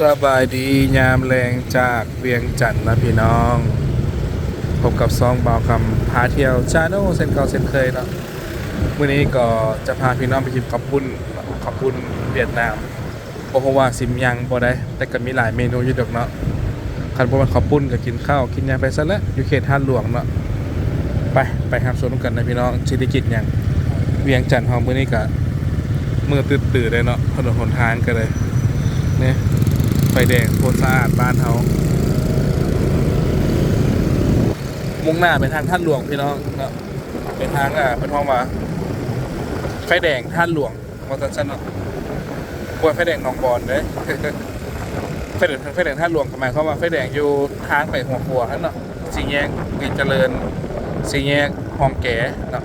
สบายดียามแรงจากเวียงจันทน์นะพี่น้อง พบกับซองเบาคำพาเที่ยวชาโนเซนเก่าเซนเคยเนาะวันนี้ก็จะพาพี่น้องไปกินข้าวปุ้นข้าวปุ้นเวียดนามบ่เพราะว่าซิมยังบ่ได้ แต่ก็มีหลายเมนูอยู่ดอกเนาะคันบ่ว่าข้าวปุ้นก็กินข้าวกินยังไปซะแล้วอยู่เขตท่าหลวงเนาะไปไปครับชวนกันนะพี่น้องสิได้กินหยังเวียงจันทน์เฮามื้อนี้ก็มือตื่นๆเลยเนาะถนนหนทางก็เลยเนี่ย ไฟแดงโคตรสะอาดบ้านเขามุ่งหน้าไปทางท่านหลวงพี่น้องเนาะเป็นทางอะเป็นห้องว่าไฟแดงท่านหลวงมอเตอร์ไซค์เนาะบนไฟแดงหนองบอนเลยไฟแดงไฟแดงท่านหลวงหมายความว่าไฟแดงอยู่ทางไปหัวขัวนั่นเนาะสี่แยกกิจเจริญสี่แยกห้องแก่เนาะ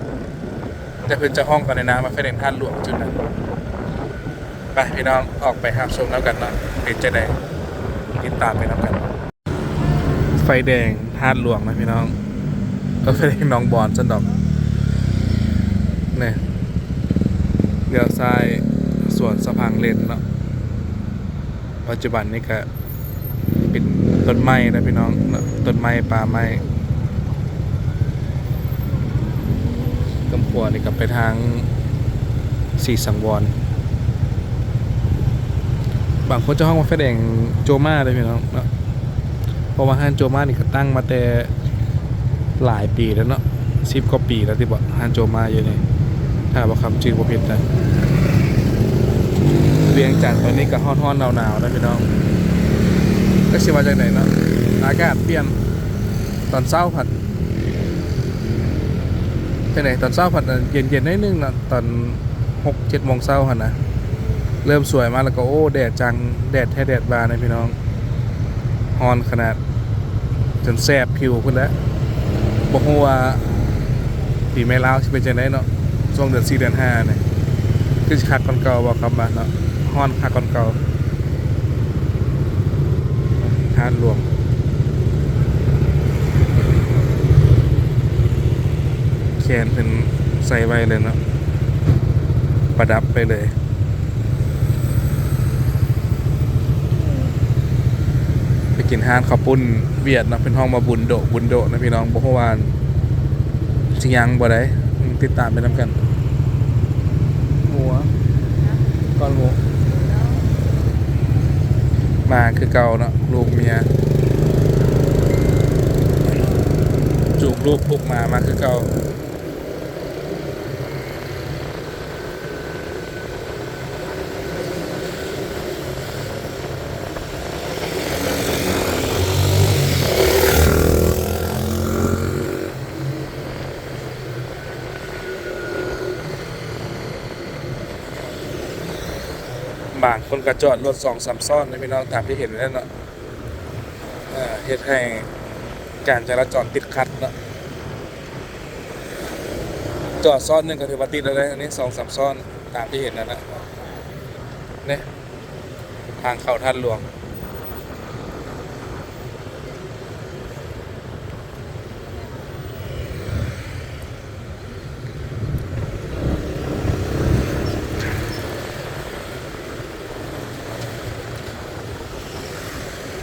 จะเพิ่นจะห้องกันในน้ำมาไฟแดงท่านหลวงจุดนั้น ไปพี่น้องออกไปหาชมแล้วกันเนาะเป็นจะได้ติดตามไปแล้วกัน ไฟแดงธาตุหลวงนะพี่น้องก็ไฟแดงน้องบอนสันดอกเนี่ยเลี้ยวซ้ายสวนสะพังเลนเนาะปัจจุบันนี่ก็เป็นต้นไม้นะพี่น้องต้นไม้ป่าไม้กำขัวนี่ก็ไปทางสีสังวร บางคนจะห้องว่าไฟแดงโจมาเลยพี่น้องเนาะเพราะว่าห้านโจมานี่ก็ตั้งมาแต่หลายปีแล้วเนาะสิบกว่าปีแล้วที่บอกห้านโจมาอยู่นี่ถ้าบอกคำจืดบ่ผิดนะเวียงจันทน์ตอนนี้ก็ฮ้อนๆหนาวๆนะพี่น้องก็สิว่าจากไหนเนาะอากาศเปลี่ยนตอนเช้าผัดไปไหนตอนเช้าผัดเย็นๆนิดนึงนะตอนหกเจ็ดโมงเช้าหันนะ เริ่มสวยมากแล้วก็โอ้แดดจังแดดแท้แดดบานนะพี่น้องฮอนขนาด จนแสบผิวพุ่นแล้วบอกว่าปีไม่ล้าวที่เป็นจังไดเนาะช่วงเดือนสี่เดือนห้าเนี่ยคือสิคักก่อนเก่าบอกคำมาเนาะฮอนคักก่อนเก่าทานรวมแขนเป็นใส่ไว้เลยเนาะประดับไปเลย ไป กินฮานข้าวปุ้นเวียดเนาะเป็นห้องมาบุญโดะบุญโดะนะพี่น้องบ่ฮวานสิยังบ่ได้อืมติดตามไปนํกันหมูอะก้อนหมูมาคือเก่าเนาะลูกเมียจูบลูกพุกมามาคือเก่า คนกระจอดรถสองสามซ้อนนะพี่น้องตามที่เห็นนั่นเนาะเอ่อเฮ็ดให้การจราจรติดขัดเนาะจอดซ้อนหนึ่งก็ถือว่าติดแล้วเลยอันนี้สองสามซ้อนตามที่เห็นนั่นนะเนี่ยทางเข้าท่านหลวง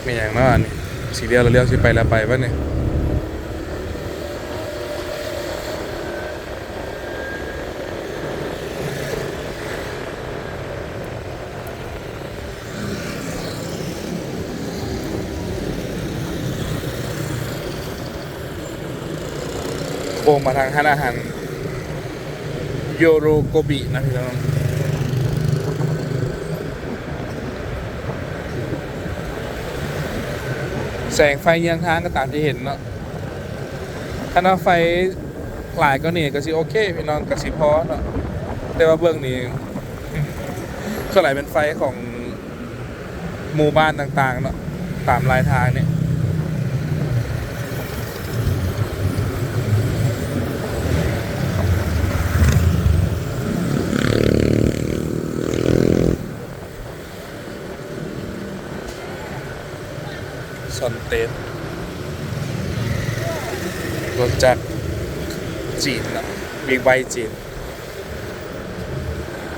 มีอย่างนั้นอันนี้สีเดียวเราเลี้ยวสิไปแล้วไปวะเนี่ยโป่งมาทางร้านอาหารโยโรโกบินะพี่น้อง แสงไฟเยียงทางก็ตามที่เห็นเนาะถ้าน้าไฟหลายก็นี่ก็สิโอเคพี่น้องก็สิพอเนาะแต่ว่าเบื้องนี้ส่วนใหญ่เป็นไฟของหมู่บ้านต่างๆเนาะตามรายทางเนี่ย ตสรถจากจีนนะบิ๊กไบค์จีน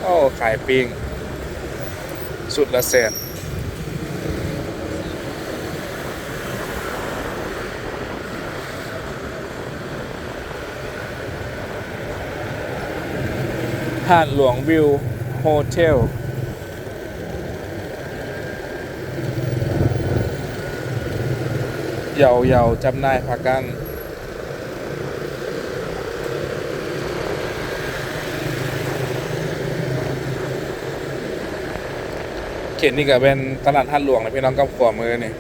โอ้ขายปิ้งสุดละแสนหาดหลวงวิวโฮเทล ยาเยาจำนายพากัน เขตนี่ก็เป็นตลาดท่าหลวงนะพี่น้องกับขวามือนี่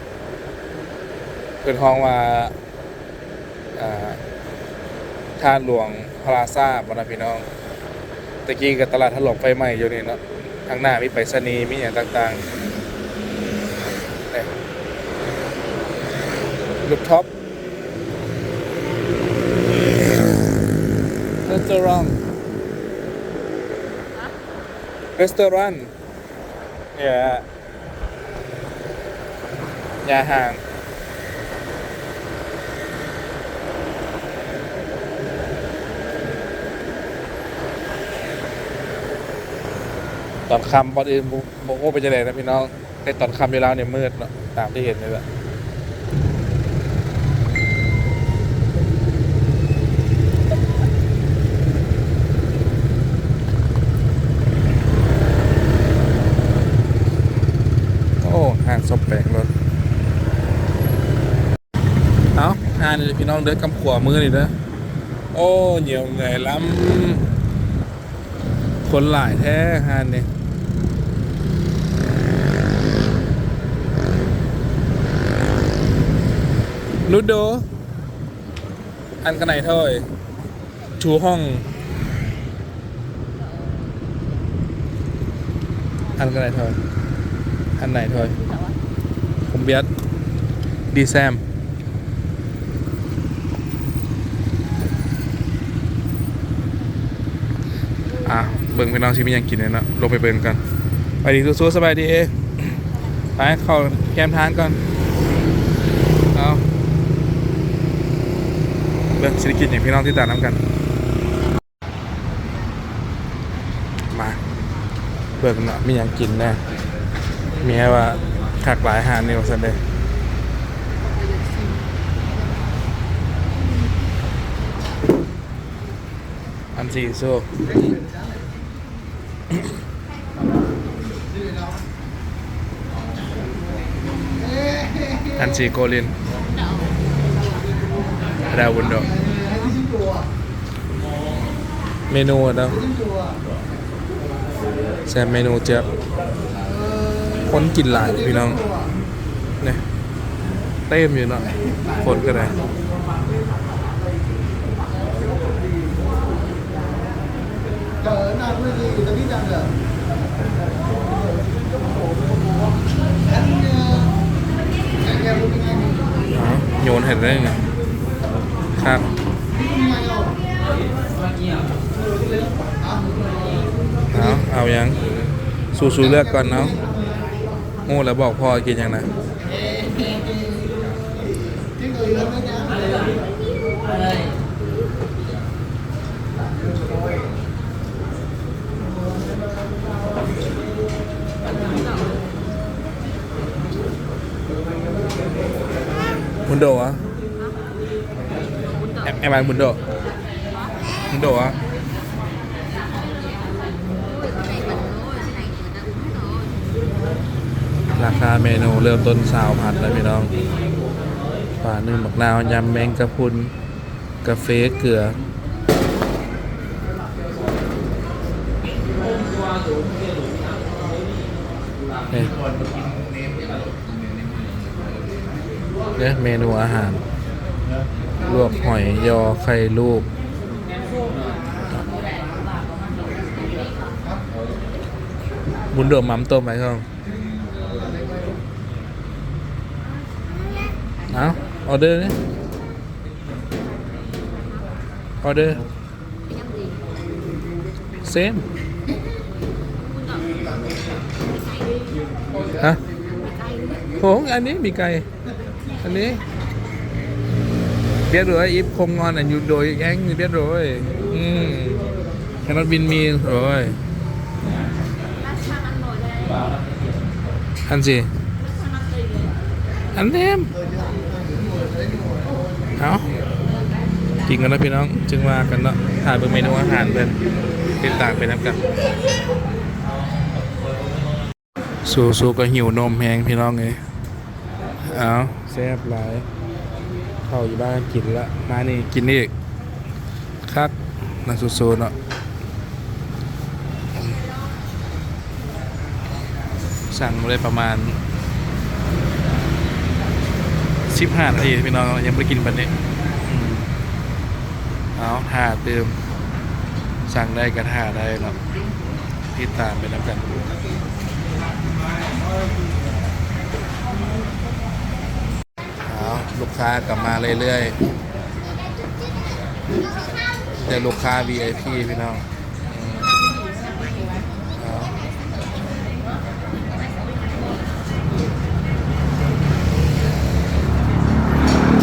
เพื่อนห้องว่าอ่าท่าหลวงพลาซ่าบนะพี่น้องตะกี้กับตลาดท่าหลวงไฟใหม่อยู่นี่เนาะทางหน้ามีไปรษณีย์มีอย่างต่างๆ ลูกท็อปรีสอร์ทรีสอร์ทเนี่ยยาห่าง ตอนค่ำบอดอื่นโมโหไปจะไหนนะพี่น้องแต่ตอนคำเวลาเนี่ยมืดเนาะตามที่เห็นเลยแหละโอ้ห่างศพแปลกรถเอาหานนี่พี่น้องเดินกำขวามือนี่เด้อโอ้เหนียวเหนื่อยล้ำคนหลายแท้หานนี่นุดโด อันกันไหนเท่อยชูห้อง อันกันไหนเท่อยอันไหนเท่อย ดีแซม อะ เบิ่งพี่น้องชิมียังกินเลยนะลงไปเบิ่งกัน ไปดีสู้ๆสบายดีเอไปเข้าแคมทานก่อน เอาเรื่องเศรษฐกิจอย่างพี่น้องที่ตาน้ำกัน มาเบิกเนาะมีอย่างกินแน่มีแค่ว่าขักหลายอาหารเนี่ยสันเดย์ อันสี่สู้อันสี่โกลินดาวุนโดเมนูอะเนะแซมเมนูเจี๊ยบคนกินหลายพี่น้องเนี่ยเต็มอยู่เนาะคนก็ได้ Trời nào cũng gì tao biết rằng là anh anh em của anh อ๋อ โยนเห็นได้ไงครับเอาเอายังสู้สู้เลือกก่อนเนาะโง่แล้วบอกพ่อกินยังนะอะแอ มแอมอันบุนโดบุนโดอะราคาเมนูเริ่มต้นสาวพันแล้วพี่น้องป่านึ่งหมักนาวยำแมงกะพรุนกาแฟเกลือเนี่ย เนี่ยเมนูอาหาร ลวกหอยยอไข่ลูกบุญโดมมัมต้มไหมครับเอาออเดอร์นี่ออเดอร์เซมฮะโหอันนี้มีไก่ อันนี้ biết rồi ít không ngon là nhu đồi anh thì biết rồi ừ. cái nó bin mi rồi ăn gì ăn thêm đó กินกันนะพี่น้อง จึงว่ากันเนาะถ่ายเป็นเมนูอาหารเป็นติดตามไปน้ำกันสู้สู้ก็หิวนมแหงพี่น้องเลยเอา แซ่บหลายเข้าอยู่บ้านกินละมานี่กินนี่อีกคักน่าสู้ๆเนาะสั่งเลยประมาณ15นาทีพี่น้องยังไม่ได้กินปันนี้เอาถ่าเติมสั่งได้ก็ถ่าได้เนาะที่ตามไปน้ำกัน เอาลูกค้ากลับมาเรื่อยๆแต่ลูกค้า VIP พี่น้องม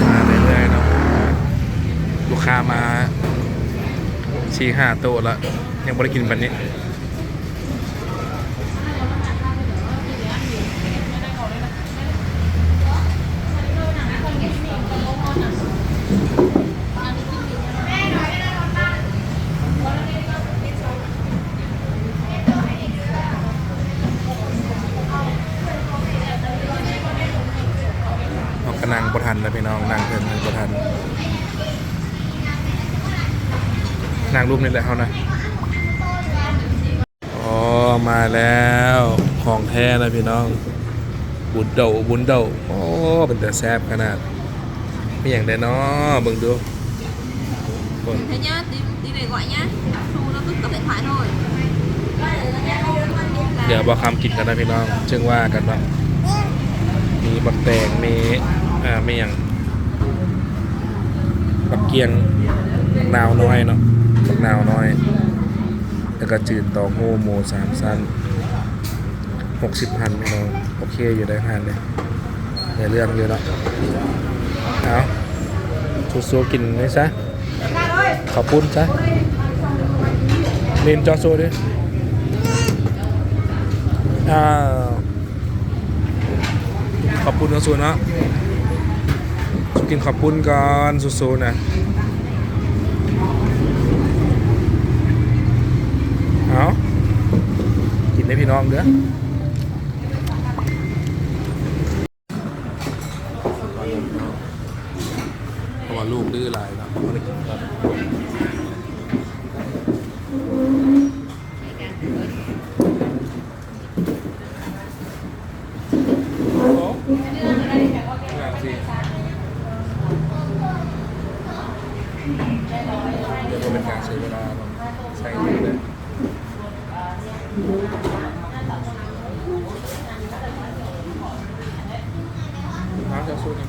เอาเรื่อยๆเนาะลูกค้ามาสี่ห้าโต๊ะแล้วยังไม่ได้กินปันนี้ เอากระนังบทันแล้วพี่น้องนั่งเพิ่นบทัน นั่งรูปนี่แหละเขานะอ๋อมาแล้วของแท้นะพี่น้องบุญเดาบุญเดาโอ้เป็นแต่แซ่บขนาดไม่อย่างใดเนาะเบิ่งดูคน thế nhá tí tí về gọi nhá thu nó cứ cấp điện thoại thôi เดี๋ยวบอกคำกินกันนะพี่น้องจึงว่ากันเนาะมีบักแตงมีอ่าไม่อย่างบักเกียงบักนาวน้อยเนาะ บักนาวน้อย แล้วก็จืดต่อโฮโมสามสั้นหกสิบพันพี่น้องโอเคอยู่ได้พันเลยในเรื่องอยู่เนาะเอาสู้ๆกินได้ซะขอบคุณซะเล่นจอโซด้วยอ้าวขอบคุณนะสูนะสุกินขอบคุณก่อนสูๆนะเอากินได้พี่น้องเด้อเพราะว่าลูกดื้อหลายเนาะไม่ได้กินครับโอ้งามสิเดี๋ยวก็เป็นการใช้เวลาใช้เงินเลยน้ำจะสู้นี่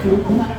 โ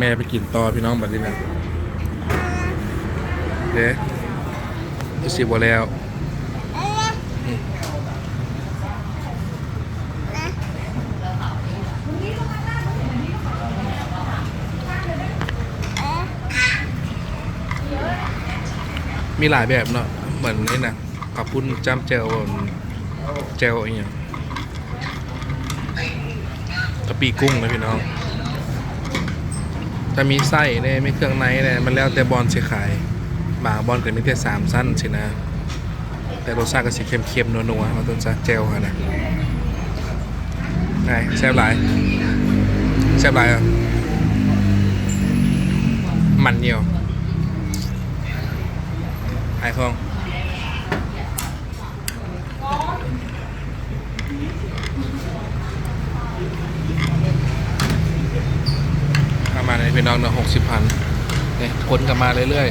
แม่ไปกินต่อพี่น้องแบบนี้นะเด้จะสิบวแล้วมีหลายแบบเนาะเหมือนนี่นะขับพุ่นจ้ำเจลเจลอะไรอย่างกะปิกุ้งนะพี่น้อง จะมีไส้เนี่ยมีเครื่องในเนี่ยมันแล้วแต่บอลสิขายบางบอลก็มีแต่สามสั้นสินะ แต่รสชาติก็สีเค็มๆนัวๆมาต้นซะเจลฮะนะไงแซ่บหลายแซ่บหลายอะมันเหี่ยวไอ้ฟองประ มาณนี้เป็นน้องเนาะหกสิบพันเนี่ยคนกลับมาเรื่อย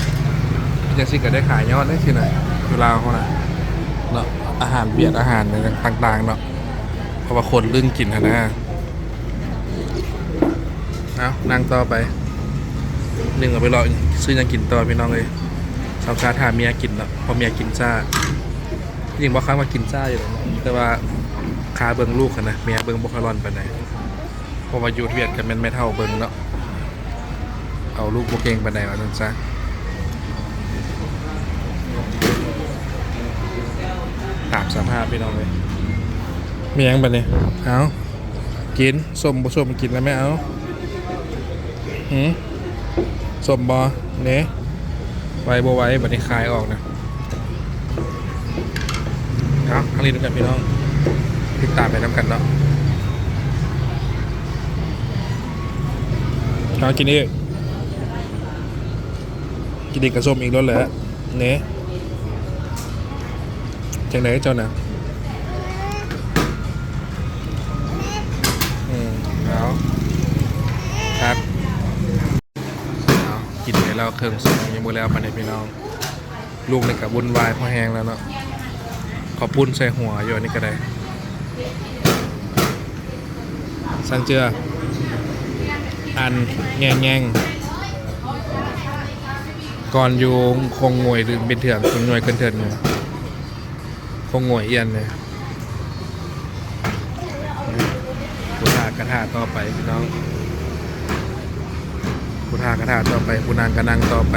ๆยังสิก็ได้ขายยอดได้สินะเวลาเขานะเนาะอาหารเบียดอาหารต่างๆเนาะเพราะว่าคนลื่นกินนะนะเอานั่งต่อไปหนึ่งเอาไปรอซื้อยังกินต่อพี่น้องเลยสาวชาถามเมียกินเนาะพอเมียกินซ่าจริงบอกค้ามากินซ่าอยู่แล้วแต่ว่าคาเบิงลูกนนะเมียเบิงบคารอนไปไหน เพราะว่ายูเวียดกันแมันไม่เท่าเบิ้งเนาะเอาลูกโบเกงไปไหนวะนั่นซะตามสภาพพี่น้องเลยมียังไปเนี่ยเอากินส้มบ่ส้มกินแล้วไหมเอาหืมส้มบอเนะไว้บ่ไว้บัดนี้คายออกนะเอาครั้งนี้ด้วยกันพี่น้องติดตามไปน้ำกันเนาะ เอากินอีกกินอีกกระส้มอีกรถเลยเนะจังไหนเจ้าน่ะอืมเอาครับกินไปแล้วเครื่องส้มยังบ่แล้วปานนี้พี่น้อง ลูกในกับบุญวายพอแห้งแล้วเนาะขอปุ้นใส่หัวอยู่อันนี้ก็ได้สั่งเจือ อันแงงแงงก่อนอยู่คงงวยหรือเป็นเถื่อนคงงวยเกินเถื่อนคงงวยเอียนเลยพุทธากระถาต่อไปพี่น้องพุทธากระถาต่อไปพุนางกระนังต่อไป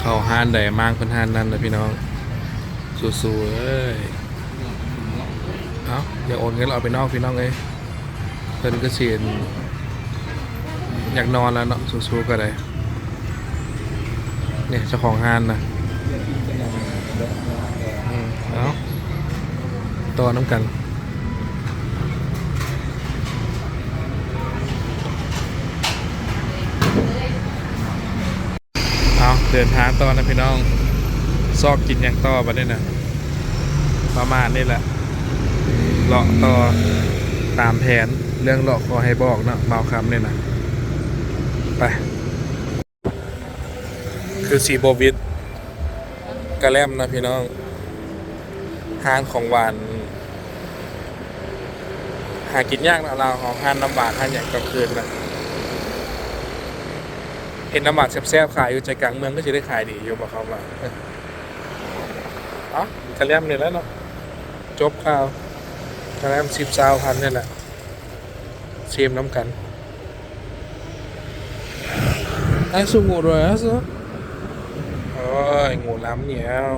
เขาห้านใดมากเพิ่นห้านนั่นนะพี่น้อง สู้ๆเอ้ยเอาอย่าโอนเงินเราเอาไปนอกพี่น้องเอ้ยเพิ่นก็เสียนอยากนอนแล้วเนาะสู้ๆก็ได้เนี่ยเจ้าของห้านนะเอาต่อน้ำกันเอาเดินทางต่อนะพี่น้อง ซอกกินอย่างต่อไปได้นะประมาณนี้แหละเลาะต่อตามแผนเรื่องเลาะขอให้บอกเนาะเมาคำเนี่ยนะไป คือสีโบวิดกระแลมนะพี่น้องห้านของหวานหากินยากนะเราของห้านน้ำหวานห้านอย่างกลางคืนนะเห็นน้ำหวานแซ่บๆขายอยู่ใจกลางเมืองก็จะได้ขายดีอยู่บอกเขามาะจบข่าวกระแลมสิบสาวพันนี่แหละเชี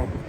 ม